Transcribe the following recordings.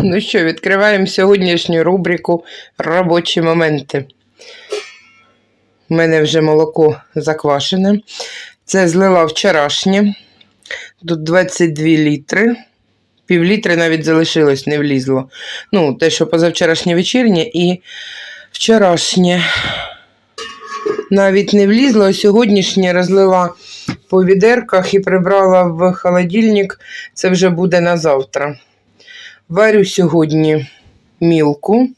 Ну що, відкриваємо сьогоднішню рубрику Робочі моменти. У мене вже молоко заквашене. Це злила вчорашнє. Тут 22 літри. Пів літри навіть залишилось, не влізло. Ну, те, що позавчорашнє вечірнє і вчорашнє. Навіть не влізло, а сьогоднішнє розлила по відерках і прибрала в холодильник. Це вже буде на завтра. Варю сьогодні мілку.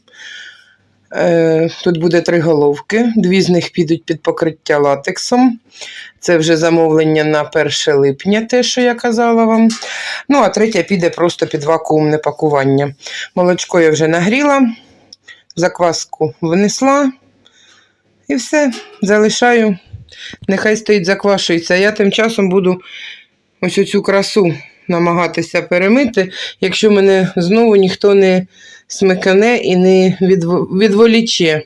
Е, Тут буде три головки. Дві з них підуть під покриття латексом. Це вже замовлення на 1 липня, те, що я казала вам. Ну, а третя піде просто під вакуумне пакування. Молочко я вже нагріла, закваску внесла. І все, залишаю. Нехай стоїть, заквашується. Я тим часом буду ось оцю красу намагатися перемити, якщо мене знову ніхто не смикане і не відво- відволіче,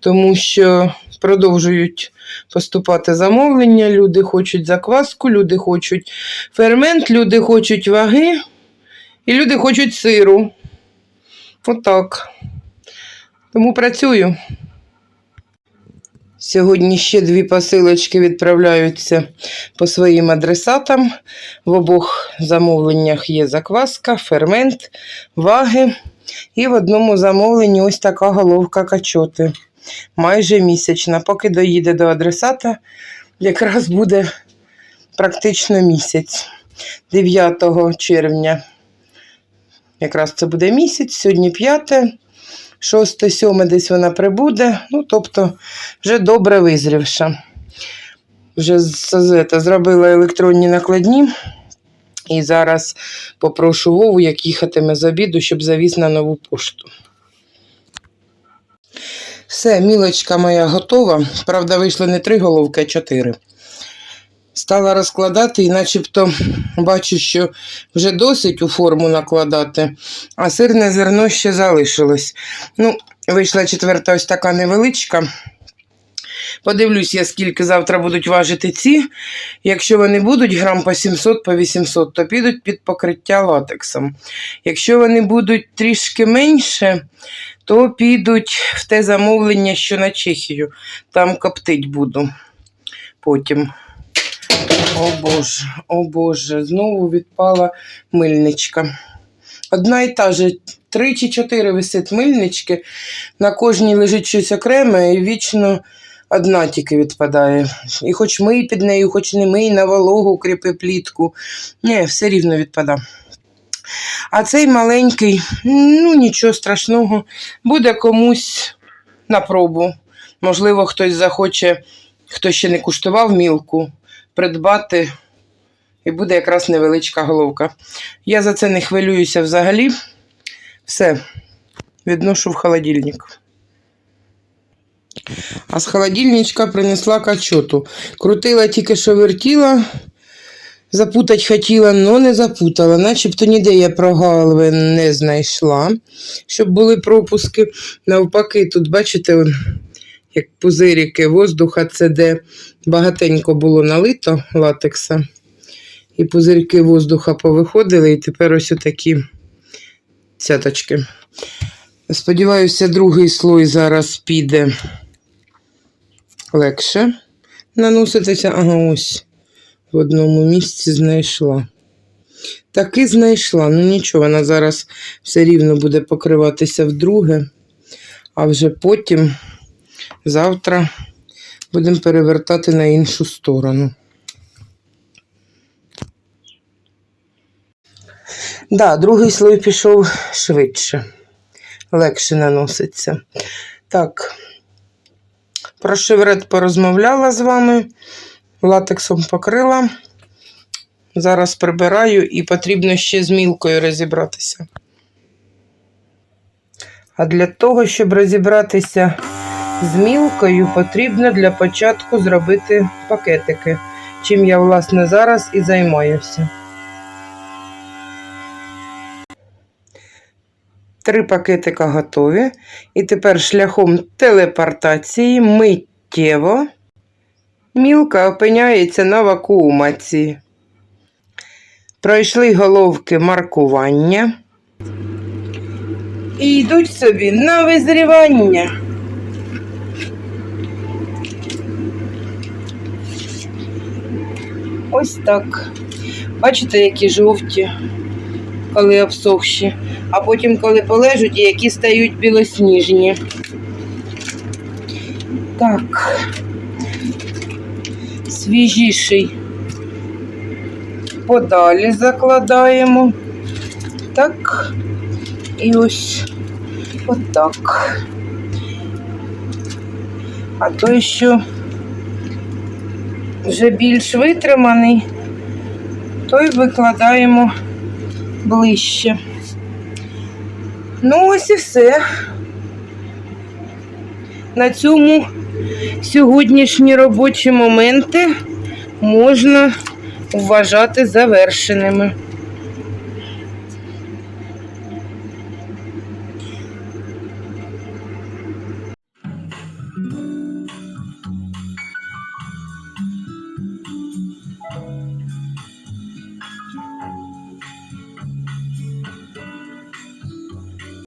тому що продовжують поступати замовлення, люди хочуть закваску, люди хочуть фермент, люди хочуть ваги і люди хочуть сиру. Отак. Тому працюю. Сьогодні ще дві посилочки відправляються по своїм адресатам. В обох замовленнях є закваска, фермент, ваги. І в одному замовленні ось така головка качоти. Майже місячна. Поки доїде до адресата, якраз буде практично місяць. 9 червня. Якраз це буде місяць, сьогодні 5. 6, 7 десь вона прибуде, ну, тобто вже добре визрівша. Вже це, зробила електронні накладні. І зараз попрошу Вову, як їхатиме з обіду, щоб завіз на нову пошту. Все, мілочка моя готова. Правда, вийшло не три головки, а чотири. Стала розкладати і начебто бачу, що вже досить у форму накладати, а сирне зерно ще залишилось. Ну, вийшла четверта ось така невеличка. Подивлюсь я, скільки завтра будуть важити ці. Якщо вони будуть грам по 700, по 800, то підуть під покриття латексом. Якщо вони будуть трішки менше, то підуть в те замовлення, що на Чехію. Там коптить буду потім. О Боже, о Боже, знову відпала мильничка. Одна і та же, три чи чотири висить мильнички, на кожній лежить щось окреме і вічно одна тільки відпадає. І хоч мий під нею, хоч не мий, на вологу кріпи плітку. Ні, все рівно відпада. А цей маленький, ну нічого страшного, буде комусь на пробу. Можливо, хтось захоче, хто ще не куштував мілку, придбати, і буде якраз невеличка головка. Я за це не хвилююся взагалі. Все, відношу в холодильник. А з холодильничка принесла качоту. Крутила тільки що вертіла, запутать хотіла, але не запутала. Начебто ніде я прогалви не знайшла, щоб були пропуски. Навпаки, тут, бачите, як пузирики воздуха, це де багатенько було налито латекса. І пузирки воздуха повиходили, і тепер ось отакі цяточки. Сподіваюся, другий слой зараз піде легше наноситися. Ага, ось в одному місці знайшла. Таки знайшла. Ну нічого, вона зараз все рівно буде покриватися вдруге, а вже потім, завтра, будемо перевертати на іншу сторону. Да, другий слой пішов швидше, легше наноситься. Так, про шеврет порозмовляла з вами, латексом покрила. Зараз прибираю і потрібно ще з мілкою розібратися. А для того, щоб розібратися з мілкою, потрібно для початку зробити пакетики, чим я, власне, зараз і займаюся. Три пакетика готові. І тепер шляхом телепортації миттєво мілка опиняється на вакуумації. Пройшли головки маркування. І йдуть собі на визрівання. Ось так. Бачите, які жовті, коли обсохші, а потім, коли полежуть, які стають білосніжні. Так. Свіжіший подалі закладаємо. Так. І ось отак. А той, що вже більш витриманий, той викладаємо ближче. Ну, ось і все. На цьому сьогоднішні робочі моменти можна вважати завершеними.